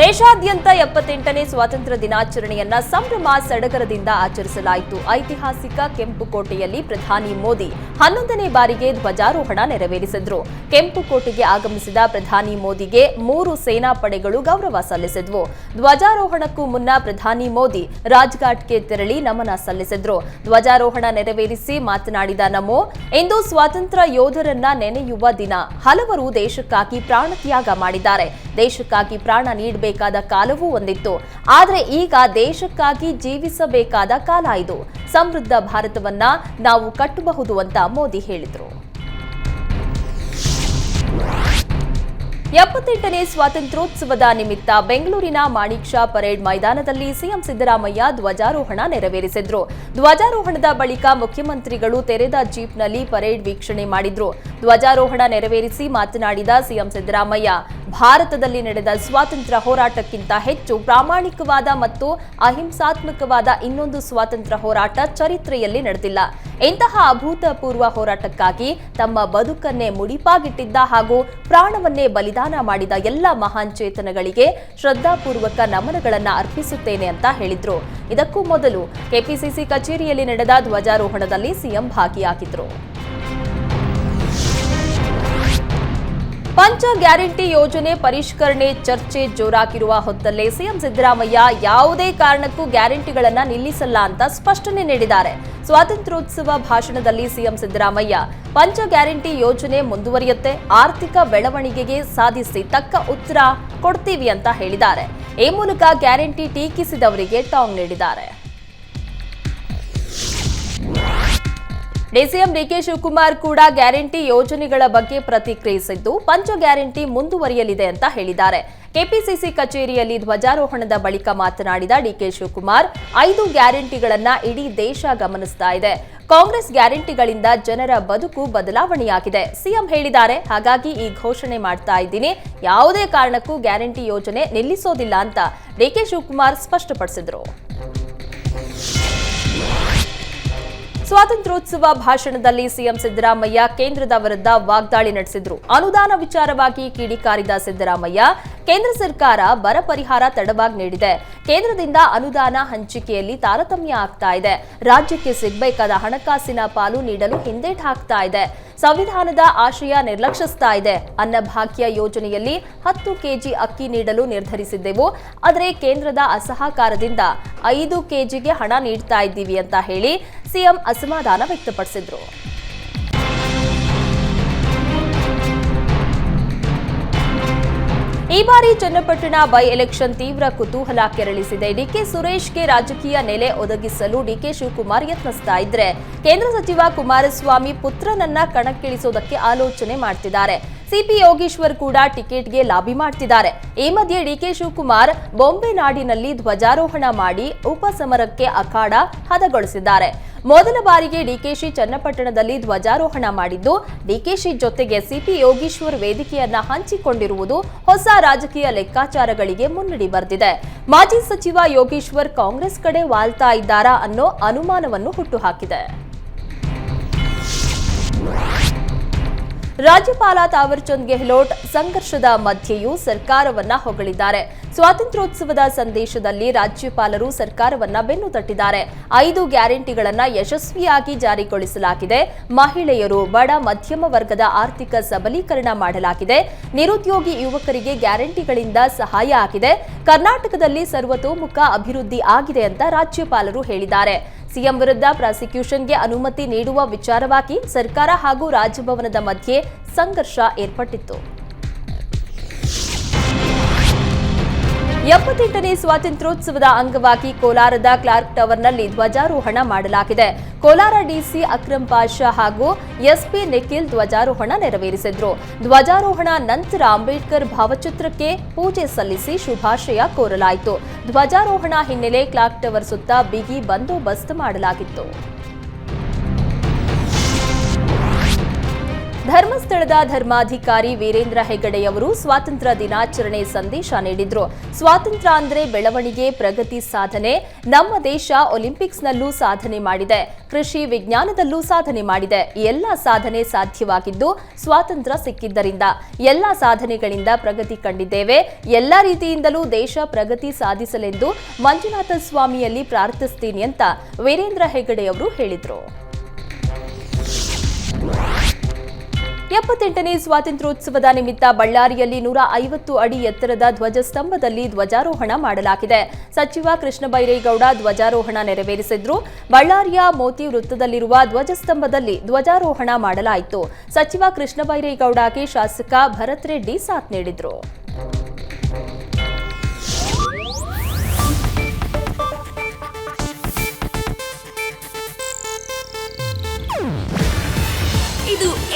ದೇಶಾದ್ಯಂತ ಎಪ್ಪತ್ತೆಂಟನೇ ಸ್ವಾತಂತ್ರ್ಯ ದಿನಾಚರಣೆಯನ್ನ ಸಂಭ್ರಮ ಸಡಗರದಿಂದ ಆಚರಿಸಲಾಯಿತು. ಐತಿಹಾಸಿಕ ಕೆಂಪುಕೋಟೆಯಲ್ಲಿ ಪ್ರಧಾನಿ ಮೋದಿ ಹನ್ನೊಂದನೇ ಬಾರಿಗೆ ಧ್ವಜಾರೋಹಣ ನೆರವೇರಿಸಿದ್ರು. ಕೆಂಪುಕೋಟೆಗೆ ಆಗಮಿಸಿದ ಪ್ರಧಾನಿ ಮೋದಿಗೆ ಮೂರು ಸೇನಾ ಪಡೆಗಳು ಗೌರವ ಸಲ್ಲಿಸಿದ್ವು. ಧ್ವಜಾರೋಹಣಕ್ಕೂ ಮುನ್ನ ಪ್ರಧಾನಿ ಮೋದಿ ರಾಜ್ಘಾಟ್ಗೆ ತೆರಳಿ ನಮನ ಸಲ್ಲಿಸಿದ್ರು. ಧ್ವಜಾರೋಹಣ ನೆರವೇರಿಸಿ ಮಾತನಾಡಿದ ನಮೋ, ಇಂದು ಸ್ವಾತಂತ್ರ್ಯ ಯೋಧರನ್ನ ನೆನೆಯುವ ದಿನ. ಹಲವರು ದೇಶಕ್ಕಾಗಿ ಪ್ರಾಣತ್ಯಾಗ ಮಾಡಿದ್ದಾರೆ. ದೇಶಕ್ಕಾಗಿ ಪ್ರಾಣ ನೀಡಬೇಕಾದ ಕಾಲವೂ ಒಂದಿತ್ತು. ಆದರೆ ಈಗ ದೇಶಕ್ಕಾಗಿ ಜೀವಿಸಬೇಕಾದ ಕಾಲ ಇದು. ಸಮೃದ್ಧ ಭಾರತವನ್ನ ನಾವು ಕಟ್ಟಬಹುದು ಅಂತ ಮೋದಿ ಹೇಳಿದರು. ಎಪ್ಪತ್ತೆಂಟನೇ ಸ್ವಾತಂತ್ರ್ಯೋತ್ಸವದ ನಿಮಿತ್ತ ಬೆಂಗಳೂರಿನ ಮಾಣಿಕ್ ಶಾ ಪರೇಡ್ ಮೈದಾನದಲ್ಲಿ ಸಿಎಂ ಸಿದ್ದರಾಮಯ್ಯ ಧ್ವಜಾರೋಹಣ ನೆರವೇರಿಸಿದ್ರು. ಧ್ವಜಾರೋಹಣದ ಬಳಿಕ ಮುಖ್ಯಮಂತ್ರಿಗಳು ತೆರೆದ ಜೀಪ್ನಲ್ಲಿ ಪರೇಡ್ ವೀಕ್ಷಣೆ ಮಾಡಿದ್ರು. ಧ್ವಜಾರೋಹಣ ನೆರವೇರಿಸಿ ಮಾತನಾಡಿದ ಸಿಎಂ ಸಿದ್ದರಾಮಯ್ಯ ಭಾರತದಲ್ಲಿ ನಡೆದ ಸ್ವಾತಂತ್ರ್ಯ ಹೋರಾಟಕ್ಕಿಂತ ಹೆಚ್ಚು ಪ್ರಾಮಾಣಿಕವಾದ ಮತ್ತು ಅಹಿಂಸಾತ್ಮಕವಾದ ಇನ್ನೊಂದು ಸ್ವಾತಂತ್ರ್ಯ ಹೋರಾಟ ಚರಿತ್ರೆಯಲ್ಲಿ ನಡೆದಿಲ್ಲ. ಇಂತಹ ಅಭೂತಪೂರ್ವ ಹೋರಾಟಕ್ಕಾಗಿ ತಮ್ಮ ಬದುಕನ್ನೇ ಮುಡಿಪಾಗಿಟ್ಟಿದ್ದ ಹಾಗೂ ಪ್ರಾಣವನ್ನೇ ಬಲಿದಾನ ಮಾಡಿದ ಎಲ್ಲ ಮಹಾನ್ ಚೇತನಗಳಿಗೆ ಶ್ರದ್ಧಾಪೂರ್ವಕ ನಮನಗಳನ್ನು ಅರ್ಪಿಸುತ್ತೇನೆ ಅಂತ ಹೇಳಿದ್ರು. ಇದಕ್ಕೂ ಮೊದಲು ಕೆಪಿಸಿಸಿ ಕಚೇರಿಯಲ್ಲಿ ನಡೆದ ಧ್ವಜಾರೋಹಣದಲ್ಲಿ ಸಿಎಂ ಭಾಗಿಯಾಗಿದ್ರು. ಪಂಚ ಗ್ಯಾರಂಟಿ ಯೋಜನೆ ಪರಿಷ್ಕರಣೆ ಚರ್ಚೆ ಜೋರಾಗಿರುವ ಹೊತ್ತಲ್ಲೇ ಸಿಎಂ ಸಿದ್ದರಾಮಯ್ಯ ಯಾವುದೇ ಕಾರಣಕ್ಕೂ ಗ್ಯಾರಂಟಿಗಳನ್ನು ನಿಲ್ಲಿಸಲ್ಲ ಅಂತ ಸ್ಪಷ್ಟನೆ ನೀಡಿದ್ದಾರೆ. ಸ್ವಾತಂತ್ರ್ಯೋತ್ಸವ ಭಾಷಣದಲ್ಲಿ ಸಿಎಂ ಸಿದ್ದರಾಮಯ್ಯ ಪಂಚ ಗ್ಯಾರಂಟಿ ಯೋಜನೆ ಮುಂದುವರಿಯುತ್ತೆ, ಆರ್ಥಿಕ ಬೆಳವಣಿಗೆಗೆ ಸಾಧಿಸಿ ತಕ್ಕ ಉತ್ತರ ಕೊಡ್ತೀವಿ ಅಂತ ಹೇಳಿದ್ದಾರೆ. ಈ ಮೂಲಕ ಗ್ಯಾರಂಟಿ ಟೀಕಿಸಿದವರಿಗೆ ಟಾಂಗ್ ನೀಡಿದ್ದಾರೆ. ಡಿಸಿಎಂ ಡಿಕೆ ಶಿವಕುಮಾರ್ ಕೂಡ ಗ್ಯಾರಂಟಿ ಯೋಜನೆಗಳ ಬಗ್ಗೆ ಪ್ರತಿಕ್ರಿಯಿಸಿದ್ದು, ಪಂಚ ಗ್ಯಾರಂಟಿ ಮುಂದುವರಿಯಲಿದೆ ಅಂತ ಹೇಳಿದ್ದಾರೆ. ಕೆಪಿಸಿಸಿ ಕಚೇರಿಯಲ್ಲಿ ಧ್ವಜಾರೋಹಣದ ಬಳಿಕ ಮಾತನಾಡಿದ ಡಿಕೆ ಶಿವಕುಮಾರ್, ಐದು ಗ್ಯಾರಂಟಿಗಳನ್ನ ಇಡೀ ದೇಶ ಗಮನಿಸ್ತಾ ಇದೆ. ಕಾಂಗ್ರೆಸ್ ಗ್ಯಾರಂಟಿಗಳಿಂದ ಜನರ ಬದುಕು ಬದಲಾವಣೆಯಾಗಿದೆ. ಸಿಎಂ ಹೇಳಿದ್ದಾರೆ, ಹಾಗಾಗಿ ಈ ಘೋಷಣೆ ಮಾಡ್ತಾ ಇದ್ದೀನಿ. ಯಾವುದೇ ಕಾರಣಕ್ಕೂ ಗ್ಯಾರಂಟಿ ಯೋಜನೆ ನಿಲ್ಲಿಸೋದಿಲ್ಲ ಅಂತ ಡಿಕೆ ಶಿವಕುಮಾರ್ ಸ್ಪಷ್ಟಪಡಿಸಿದರು. ಸ್ವಾತಂತ್ರ್ಯೋತ್ಸವ ಭಾಷಣದಲ್ಲಿ ಸಿಎಂ ಸಿದ್ದರಾಮಯ್ಯ ಕೇಂದ್ರದ ವಿರುದ್ಧ ವಾಗ್ದಾಳಿ ನಡೆಸಿದ್ರು. ಅನುದಾನ ವಿಚಾರವಾಗಿ ಕಿಡಿಕಾರಿದ ಸಿದ್ದರಾಮಯ್ಯ, ಕೇಂದ್ರ ಸರ್ಕಾರ ಬರ ಪರಿಹಾರ ತಡವಾಗಿ ನೀಡಿದೆ. ಕೇಂದ್ರದಿಂದ ಅನುದಾನ ಹಂಚಿಕೆಯಲ್ಲಿ ತಾರತಮ್ಯ ಆಗ್ತಾ ಇದೆ. ರಾಜ್ಯಕ್ಕೆ ಸಿಗಬೇಕಾದ ಹಣಕಾಸಿನ ಪಾಲು ನೀಡಲು ಹಿಂದೇಟ್ ಹಾಕ್ತಾ ಇದೆ. ಸಂವಿಧಾನದ ಆಶಯ ನಿರ್ಲಕ್ಷಿಸ್ತಾ ಇದೆ. ಅನ್ನಭಾಗ್ಯ ಯೋಜನೆಯಲ್ಲಿ ಹತ್ತು ಕೆಜಿ ಅಕ್ಕಿ ನೀಡಲು ನಿರ್ಧರಿಸಿದ್ದೆವು. ಆದರೆ ಕೇಂದ್ರದ ಅಸಹಕಾರದಿಂದ ಐದು ಕೆಜಿಗೆ ಹಣ ನೀಡ್ತಾ ಇದ್ದೀವಿ ಅಂತ ಹೇಳಿ ಸಿಎಂ ಅಸಮಾಧಾನ ವ್ಯಕ್ತಪಡಿಸಿದ್ರು. ಈ ಬಾರಿ ಚನ್ನಪಟ್ಟಣ ಬೈ ಎಲೆಕ್ಷನ್ ತೀವ್ರ ಕುತೂಹಲ ಕೆರಳಿಸಿದೆ. ಡಿಕೆ ಸುರೇಶ್ಗೆ ರಾಜಕೀಯ ನೆಲೆ ಒದಗಿಸಲು ಡಿಕೆ ಶಿವಕುಮಾರ್ ಯತ್ನಿಸ್ತಾ ಇದ್ರೆ, ಕೇಂದ್ರ ಸಚಿವ ಕುಮಾರಸ್ವಾಮಿ ಪುತ್ರನನ್ನ ಕಣಕ್ಕಿಳಿಸೋದಕ್ಕೆ ಆಲೋಚನೆ ಮಾಡ್ತಿದ್ದಾರೆ. ಸಿಪಿ ಯೋಗೀಶ್ವರ್ ಕೂಡ ಟಿಕೆಟ್ಗೆ ಲಾಬಿ ಮಾಡ್ತಿದ್ದಾರೆ. ಈ ಮಧ್ಯೆ ಡಿಕೆ ಶಿವಕುಮಾರ್ ಬೊಂಬೆ ನಾಡಿನಲ್ಲಿ ಧ್ವಜಾರೋಹಣ ಮಾಡಿ ಉಪಸಮರಕ್ಕೆ ಅಖಾಡ ಹದಗೊಳಿಸಿದ್ದಾರೆ. ಮೊದಲ ಬಾರಿಗೆ ಡಿಕೆಶಿ ಚನ್ನಪಟ್ಟಣದಲ್ಲಿ ಧ್ವಜಾರೋಹಣ ಮಾಡಿದ್ದು, ಡಿಕೆಶಿ ಜೊತೆಗೆ ಸಿಪಿ ಯೋಗೀಶ್ವರ್ ವೇದಿಕೆಯನ್ನ ಹಂಚಿಕೊಂಡಿರುವುದು ಹೊಸ ರಾಜಕೀಯ ಲೆಕ್ಕಾಚಾರಗಳಿಗೆ ಮುನ್ನಡಿ ಬರೆದಿದೆ. ಮಾಜಿ ಸಚಿವ ಯೋಗೀಶ್ವರ್ ಕಾಂಗ್ರೆಸ್ ಕಡೆ ವಾಲ್ತಾ ಇದ್ದಾರಾ ಅನ್ನೋ ಅನುಮಾನವನ್ನು ಹುಟ್ಟುಹಾಕಿದೆ ರಾಜ್ಯಪಾಲ ತಾವರ್ಚಂದ್ ಗೆಹ್ಲೋಟ್ ಸಂಘರ್ಷದ ಮಧ್ಯೆಯೂ ಸರ್ಕಾರವನ್ನ ಹೊಗಳಿದ್ದಾರೆ. ಸ್ವಾತಂತ್ರ್ಯೋತ್ಸವದ ಸಂದೇಶದಲ್ಲಿ ರಾಜ್ಯಪಾಲರು ಸರ್ಕಾರವನ್ನ ಬೆನ್ನು ತಟ್ಟಿದ್ದಾರೆ. ಐದು ಗ್ಯಾರಂಟಿಗಳನ್ನ ಯಶಸ್ವಿಯಾಗಿ ಜಾರಿಗೊಳಿಸಲಾಗಿದೆ. ಮಹಿಳೆಯರು, ಬಡ, ಮಧ್ಯಮ ವರ್ಗದ ಆರ್ಥಿಕ ಸಬಲೀಕರಣ ಮಾಡಲಾಗಿದೆ. ನಿರುದ್ಯೋಗಿ ಯುವಕರಿಗೆ ಗ್ಯಾರಂಟಿಗಳಿಂದ ಸಹಾಯ ಆಗಿದೆ. ಕರ್ನಾಟಕದಲ್ಲಿ ಸರ್ವತೋಮುಖ ಅಭಿವೃದ್ಧಿ ಆಗಿದೆ ಅಂತ ರಾಜ್ಯಪಾಲರು ಹೇಳಿದ್ದಾರೆ. ಸಿಎಂ ವಿರುದ್ಧ ಪ್ರಾಸಿಕ್ಯೂಷನ್ಗೆ ಅನುಮತಿ ನೀಡುವ ವಿಚಾರವಾಗಿ ಸರ್ಕಾರ ಹಾಗೂ ರಾಜಭವನದ ಮಧ್ಯೆ ಸಂಘರ್ಷ ಏರ್ಪಟ್ಟಿತ್ತು. ಎಪ್ಪತ್ತೆಂಟನೇ ಸ್ವಾತಂತ್ರ್ಯೋತ್ಸವದ ಅಂಗವಾಗಿ ಕೋಲಾರದ ಕ್ಲಾರ್ಕ್ ಟವರ್ನಲ್ಲಿ ಧ್ವಜಾರೋಹಣ ಮಾಡಲಾಗಿದೆ. ಕೋಲಾರ ಡಿಸಿ ಅಕ್ರಂ ಪಾಷಾ ಹಾಗೂ ಎಸ್ಪಿ ನಿಖಿಲ್ ಧ್ವಜಾರೋಹಣ ನೆರವೇರಿಸಿದ್ರು. ಧ್ವಜಾರೋಹಣ ನಂತರ ಅಂಬೇಡ್ಕರ್ ಭಾವಚಿತ್ರಕ್ಕೆ ಪೂಜೆ ಸಲ್ಲಿಸಿ ಶುಭಾಶಯ ಕೋರಲಾಯಿತು. ಧ್ವಜಾರೋಹಣ ಹಿನ್ನೆಲೆ ಕ್ಲಾಕ್ ಟವರ್ ಸುತ್ತ ಬಿಗಿ ಬಂದೋಬಸ್ತ್ ಮಾಡಲಾಗಿತ್ತು. ಧರ್ಮಸ್ಥಳದ ಧರ್ಮಾಧಿಕಾರಿ ವೀರೇಂದ್ರ ಹೆಗಡೆಯವರು ಸ್ವಾತಂತ್ರ್ಯ ದಿನಾಚರಣೆ ಸಂದೇಶ ನೀಡಿದ್ರು. ಸ್ವಾತಂತ್ರ್ಯ ಅಂದ್ರೆ ಬೆಳವಣಿಗೆ, ಪ್ರಗತಿ ಸಾಧನೆ. ನಮ್ಮ ದೇಶ ಒಲಿಂಪಿಕ್ಸ್ನಲ್ಲೂ ಸಾಧನೆ ಮಾಡಿದೆ. ಕೃಷಿ ವಿಜ್ಞಾನದಲ್ಲೂ ಸಾಧನೆ ಮಾಡಿದೆ. ಎಲ್ಲ ಸಾಧನೆ ಸಾಧ್ಯವಾಗಿದ್ದು ಸ್ವಾತಂತ್ರ್ಯ ಸಿಕ್ಕಿದ್ದರಿಂದ. ಎಲ್ಲ ಸಾಧನೆಗಳಿಂದ ಪ್ರಗತಿ ಕಂಡಿದ್ದೇವೆ. ಎಲ್ಲ ರೀತಿಯಿಂದಲೂ ದೇಶ ಪ್ರಗತಿ ಸಾಧಿಸಲೆಂದು ಮಂಜುನಾಥ ಸ್ವಾಮಿಯಲ್ಲಿ ಪ್ರಾರ್ಥಿಸ್ತೀನಿ ಅಂತ ವೀರೇಂದ್ರ ಹೆಗಡೆಯವರು ಹೇಳಿದರು. ಎಪ್ಪತ್ತೆಂಟನೇ ಸ್ವಾತಂತ್ರ್ಯೋತ್ಸವದ ನಿಮಿತ್ತ ಬಳ್ಳಾರಿಯಲ್ಲಿ ನೂರ ಐವತ್ತು ಅಡಿ ಎತ್ತರದ ಧ್ವಜಸ್ತಂಭದಲ್ಲಿ ಧ್ವಜಾರೋಹಣ ಮಾಡಲಾಗಿದೆ. ಸಚಿವ ಕೃಷ್ಣ ಬೈರೇಗೌಡ ಧ್ವಜಾರೋಹಣ ನೆರವೇರಿಸಿದ್ರು. ಬಳ್ಳಾರಿಯ ಮೋತಿ ವೃತ್ತದಲ್ಲಿರುವ ಧ್ವಜಸ್ತಂಭದಲ್ಲಿ ಧ್ವಜಾರೋಹಣ ಮಾಡಲಾಯಿತು. ಸಚಿವ ಕೃಷ್ಣ ಬೈರೇಗೌಡಗೆ ಶಾಸಕ ಭರತ್ ರೆಡ್ಡಿ ಸಾಥ್ ನೀಡಿದ್ರು.